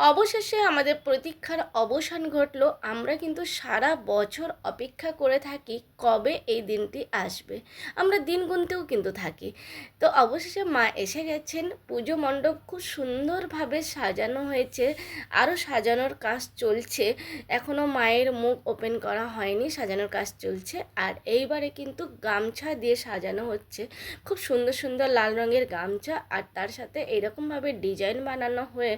অবশেষে আমাদের প্রতীক্ষার অবসান ঘটলো। আমরা কিন্তু সারা বছর অপেক্ষা করে থাকি কবে এই দিনটি আসবে। আমরা দিন গুনতেও কিন্তু থাকি। তো অবশেষে মা এসে গেছেন। পুজো মণ্ডপ খুব সুন্দরভাবে সাজানো হয়েছে। আরও সাজানোর কাজ চলছে। এখনও মায়ের মুখ ওপেন করা হয়নি, সাজানোর কাজ চলছে। আর এইবারে কিন্তু গামছা দিয়ে সাজানো হচ্ছে। খুব সুন্দর সুন্দর লাল রঙের গামছা। আর তার সাথে এরকমভাবে ডিজাইন বানানো হয়ে,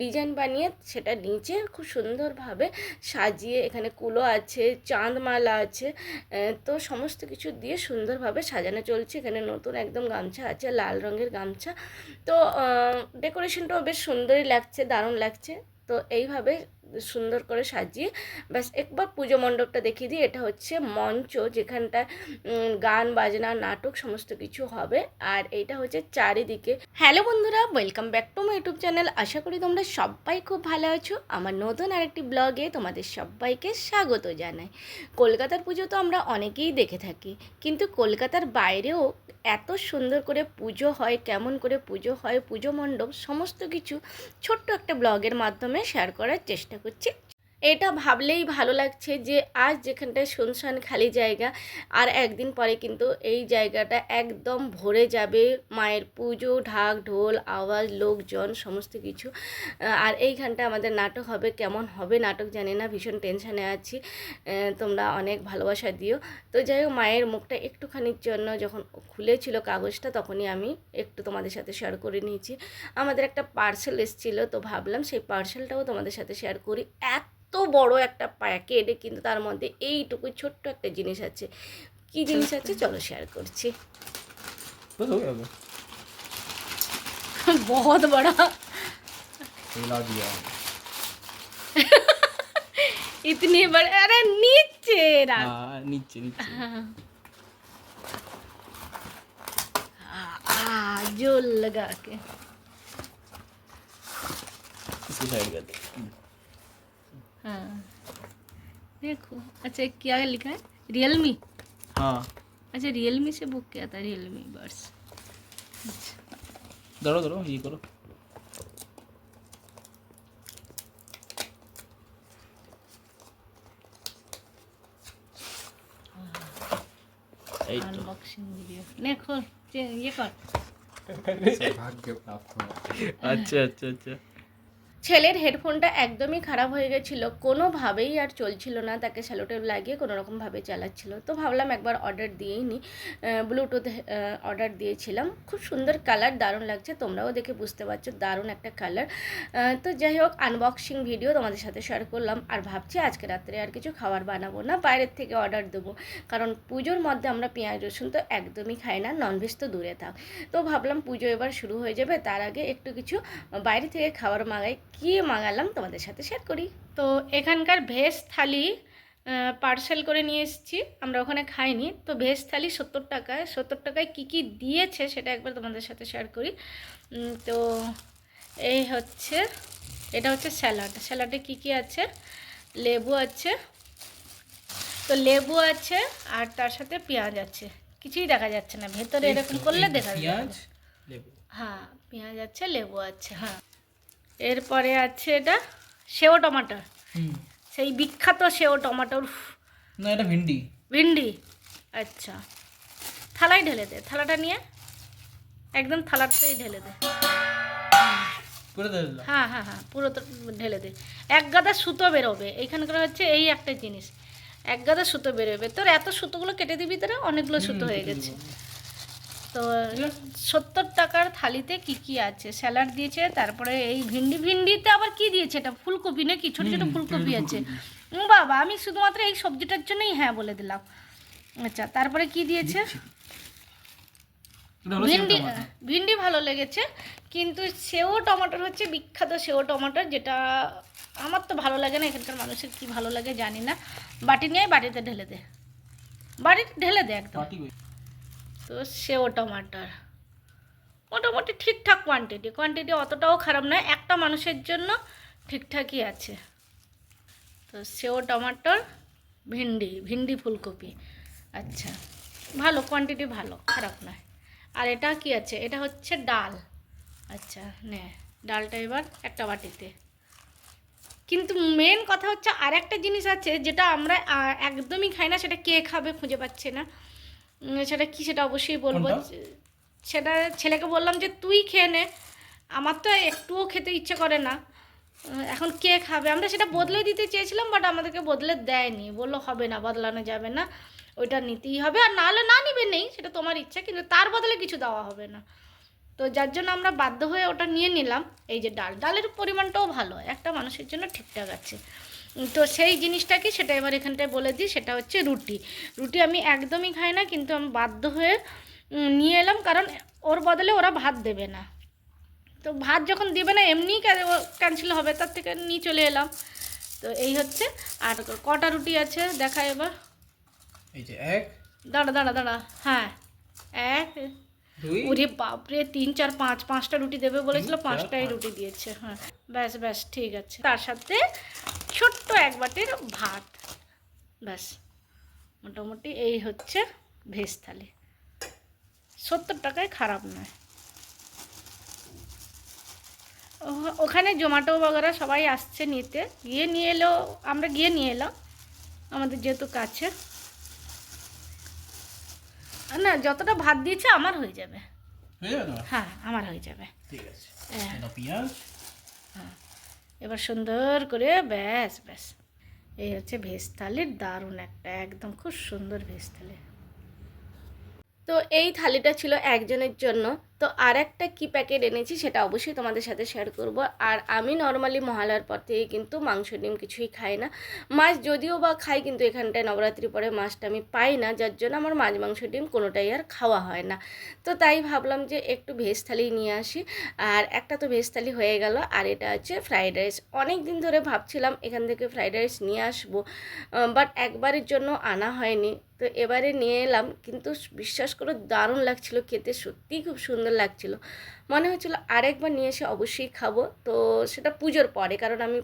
ডিজাইন বানিয়ে সেটা নিচে খুব সুন্দরভাবে সাজিয়ে এখানে কুলো আছে, চাঁদমালা আছে তো সমস্ত কিছু দিয়ে সুন্দরভাবে সাজানো চলছে। এখানে নতুন একদম গামছা আছে, লাল রঙের গামছা। তো ডেকোরেশনটাও বেশ সুন্দরই লাগছে, দারুণ লাগছে। তো এইভাবে সুন্দর করে সাজিয়ে, ব্যাস একবার পুজো মণ্ডপটা দেখিয়ে দিই, এটা হচ্ছে মঞ্চ যেখানটা গান, বাজনা, নাটক সমস্ত কিছু হবে আর এইটা হচ্ছে চারিদিকে। হ্যালো বন্ধুরা welcome back to my YouTube channel আশা করি তোমরা সবাই খুব ভালো আছো। আমার নতুন আরেকটি ব্লগে তোমাদের সবাইকে স্বাগত জানাই। কলকাতার পুজো তো আমরা অনেকেই দেখে থাকি, কিন্তু কলকাতার বাইরেও এত সুন্দর করে পুজো হয়, কেমন করে পুজো হয়, পুজো মণ্ডপ সমস্ত কিছু ছোট্ট একটা ব্লগের মাধ্যমে শেয়ার করার চেষ্টা করছি। এটা ভাবলেই ভালো লাগছে যে আজ যেখানটায় শুনশান খালি জায়গা, আর একদিন পরে কিন্তু এই জায়গাটা একদম ভরে যাবে। মায়ের পুজো, ঢাক, ঢোল, আওয়াজ, লোকজন, সমস্ত কিছু। আর এইখানটা আমাদের নাটক হবে, কেমন হবে নাটক জানি না, ভীষণ টেনশানে আছি। তোমরা অনেক ভালোবাসা দিও। তো যাই হোক, মায়ের মুখটা একটুখানির জন্য যখন খুলেছিল কাগজটা, তখনই আমি একটু তোমাদের সাথে শেয়ার করে নিয়েছি। আমাদের একটা পার্সেল এসেছিল, তো ভাবলাম সেই পার্সেলটাও তোমাদের সাথে শেয়ার করি। এত বড় একটা প্যাকেট কিন্তু তার মধ্যে এইটুকু ছোট্ট একটা জিনিস আছে কি জিনিস আছে চলো শেয়ার করছি बस हो गया अब বহুত বড় हिला दिया इतनी बड़े अरे नीचे राख हाँ नीचे नीचे हाँ आ, जोल लगा के इसकी साइड कर दे हाँ देखो अच्छा क्या लिखा है रियलमी हाँ अच्छा रियलमी से बुक किया था रियलमी बर्ड्स दरो दरो ये करो अनबॉक्सिंग वीडियो नहीं ये कर भाग्य प्राप्त हुआ अच्छा अच्छा अच्छा ছেলের হেডফোনটা একদমই খারাপ হয়ে গেছিল। কোনোভাবেই আর চলছিল না, তাকে স্যালোটেপ লাগিয়ে কোনো রকমভাবে চালাচ্ছিল। তো ভাবলাম একবার অর্ডার দিয়েই নিই ব্লুটুথ অর্ডার দিয়েছিলাম। খুব সুন্দর কালার দারুণ লাগছে, তোমরাও দেখে বুঝতে পারছ, দারুণ একটা কালার তো যাই হোক আনবক্সিং ভিডিও তোমাদের সাথে শেয়ার করলাম। আর ভাবছি আজকে রাত্রে আর কিছু খাবার বানাবো না, বাইরের থেকে অর্ডার দেবো। কারণ পুজোর মধ্যে আমরা পেঁয়াজ, রসুন তো একদমই খাই না ননভেজ তো দূরে থাক। তো ভাবলাম পুজো এবার শুরু হয়ে যাবে, তার আগে একটু কিছু বাইরে থেকে খাবার মাগাই। কী মাগালাম তোমাদের সাথে শেয়ার করি। তো এখানকার ভেজ থালি পার্সেল করে নিয়ে এসেছি আমরা ওখানে খাইনি। তো ভেজ থালি সত্তর টাকায় সত্তর টাকায় কী কী দিয়েছে সেটা একবার তোমাদের সাথে শেয়ার করি। তো এই হচ্ছে এটা হচ্ছে স্যালাড স্যালাডে কী কী আছে? লেবু আছে তো লেবু আছে আর তার সাথে পেঁয়াজ আছে। কিছুই দেখা যাচ্ছে না ভেতরে এরকম করলে দেখা লেবু। হ্যাঁ পেঁয়াজ আছে লেবু আছে হ্যাঁ। এরপরে আছে এটা সেও টমাটো সেই বিখ্যাত সেও টমাটোর না এটা ভিন্ডি। ভিন্ডি? আচ্ছা। থালায় ঢেলে দে থালাটা নিয়ে একদম থালাতেই ঢেলে দে। হ্যাঁ হ্যাঁ হ্যাঁ পুরো তো ঢেলে দে। এক গাদা সুতো বেরোবে এইখানকার হচ্ছে এই একটা জিনিস। এক গাদা সুতো বেরোবে। তোর এত সুতোগুলো কেটে দিবি তোরা অনেকগুলো সুতো হয়ে গেছে। তো সত্তর টাকার থালিতে কি কি আছে? স্যালাড দিয়েছে তারপরে এই ভিন্ডি ভিন্ডিতে আবার কি দিয়েছে এটা? ফুলকপি নাকি? ছোট ছোট ফুলকপি আছে। বাবা আমি শুধুমাত্র এই সবজিটার জন্যই হ্যাঁ বলে দিলাম। আচ্ছা তারপরে কি দিয়েছে? ভিন্ডি। ভিন্ডি ভালো লেগেছে কিন্তু সেও টমাটোর হচ্ছে বিখ্যাত সেও টমাটোর যেটা আমার তো ভালো লাগে না এখানকার মানুষের কি ভালো লাগে জানি না। বাটি নিয়ে বাটিতে ঢেলে দে। বাড়িতে ঢেলে দে একদম? তো সেও টমাটার মোটামুটি ঠিকঠাক কোয়ান্টিটি কোয়ান্টিটি অতটাও খারাপ নয়, একটা মানুষের জন্য ঠিকঠাকই আছে। তো সেও টমাটোর ভিন্ডি ভিন্ডি ফুলকপি। আচ্ছা ভালো কোয়ান্টিটি ভালো, খারাপ নয়। আর এটা কি আছে? এটা হচ্ছে ডাল। আচ্ছা নে, ডালটা এবার একটা বাটিতে। কিন্তু মেন কথা হচ্ছে আর একটা জিনিস আছে, যেটা আমরা একদমই খাই না, সেটা কে খাবে খুঁজে পাচ্ছে না। সেটা কি সেটা অবশ্যই বলব সেটা ছেলেকে বললাম যে তুই খেয়ে নে। আমার তো একটুও খেতে ইচ্ছে করে না। এখন কে খাবে? আমরা সেটা বদলে দিতে চেয়েছিলাম বাট আমাদেরকে বদলে দেয়নি। বলল হবে না বদলানো যাবে না। ওইটা নিতেই হবে। আর নাহলে না নিবে নেই সেটা তোমার ইচ্ছা কিন্তু তার বদলে কিছু দেওয়া হবে না। তো যার জন্য আমরা বাধ্য হয়ে ওটা নিয়ে নিলাম। এই যে ডাল ডালের পরিমাণটাও ভালো। একটা মানুষের জন্য ঠিকঠাক আছে। তো সেই জিনিসটা কি সেটা এবার এখানটায় বলে দিই সেটা হচ্ছে রুটি। রুটি আমি একদমই খাই না কিন্তু আমি বাধ্য হয়ে নিয়ে এলাম কারণ ওর বদলে ওরা ভাত দেবে না। তো ভাত যখন দেবে না এমনিই ক্যান্সেল হবে তার থেকে নিয়ে চলে এলাম। তো এই হচ্ছে আর কটা রুটি আছে দেখা এবার। এই যে এক। দাঁড়া দাঁড়া দাঁড়া হ্যাঁ এক ওরে বাপরে তিন চার পাঁচ পাঁচটা রুটি দেবে বলেছিল পাঁচটাই রুটি দিয়েছে হ্যাঁ। ব্যাস ব্যাস ঠিক আছে। তার সাথে ছোট্ট এক বাটির ভাত। ব্যাস মোটামুটি এই হচ্ছে ভেজ থালি। সত্তর টাকায় খারাপ নয়। ওখানে জোম্যাটো বগেরা সবাই আসছে নিতে। গিয়ে নিয়ে এলো আমরা গিয়ে নিয়ে এলাম। আমাদের যেহেতু কাছে। না যতটা ভাত দিয়েছে আমার হয়ে যাবে। হয়ে হ্যাঁ আমার হয়ে যাবে। ঠিক আছে। হ্যাঁ। পেঁয়াজ। এবার সুন্দর করে ব্যাস ব্যাস। এই হচ্ছে ভেজ থালির দারুণ একটা একদম খুব সুন্দর ভেজ থালি তো এই থালিটা ছিল একজনের জন্য। তো আর একটা কী প্যাকেট এনেছি সেটা অবশ্যই তোমাদের সাথে শেয়ার করব। আর আমি নর্মালি মহালয়ার পর থেকে কিন্তু মাংস, ডিম কিছুই খাই না। মাছ যদিও বা খাই কিন্তু এখানটায় নবরাত্রি পরে মাছটা আমি পাই না, যার জন্য আমার মাছ, মাংস, ডিম কোনোটাই আর খাওয়া হয় না। তো তাই ভাবলাম যে একটু ভেজ থালি নিয়ে আসি। আর একটা তো ভেজ থালি হয়ে গেল, আর এটা হচ্ছে ফ্রাইড রাইস অনেক দিন ধরে ভাবছিলাম এখান থেকে ফ্রাইড রাইস নিয়ে আসব বাট একবারের জন্য আনা হয়নি। তো এবারে নিয়ে এলাম, কিন্তু বিশ্বাস করে দারুণ লাগছিল খেতে, সত্যিই খুব সুন্দর লাগছিল। মনে হচ্ছিল আরেকবার নিয়ে এসে অবশ্যই খাব। তো সেটা পুজোর পরে, কারণ আমি,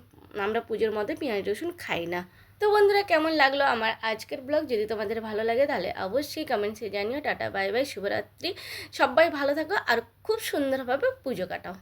আমরা পুজোর মধ্যে পেঁয়াজ রসুন খাই না। তো বন্ধুরা, কেমন লাগল আমার আজকের ব্লগ? যদি তোমাদের ভালো লাগে, তাহলে অবশ্যই কমেন্টসে জানিও। টাটা বাই বাই শুভরাত্রি। সবাই ভালো থাকো আর খুব সুন্দরভাবে পুজো কাটাও।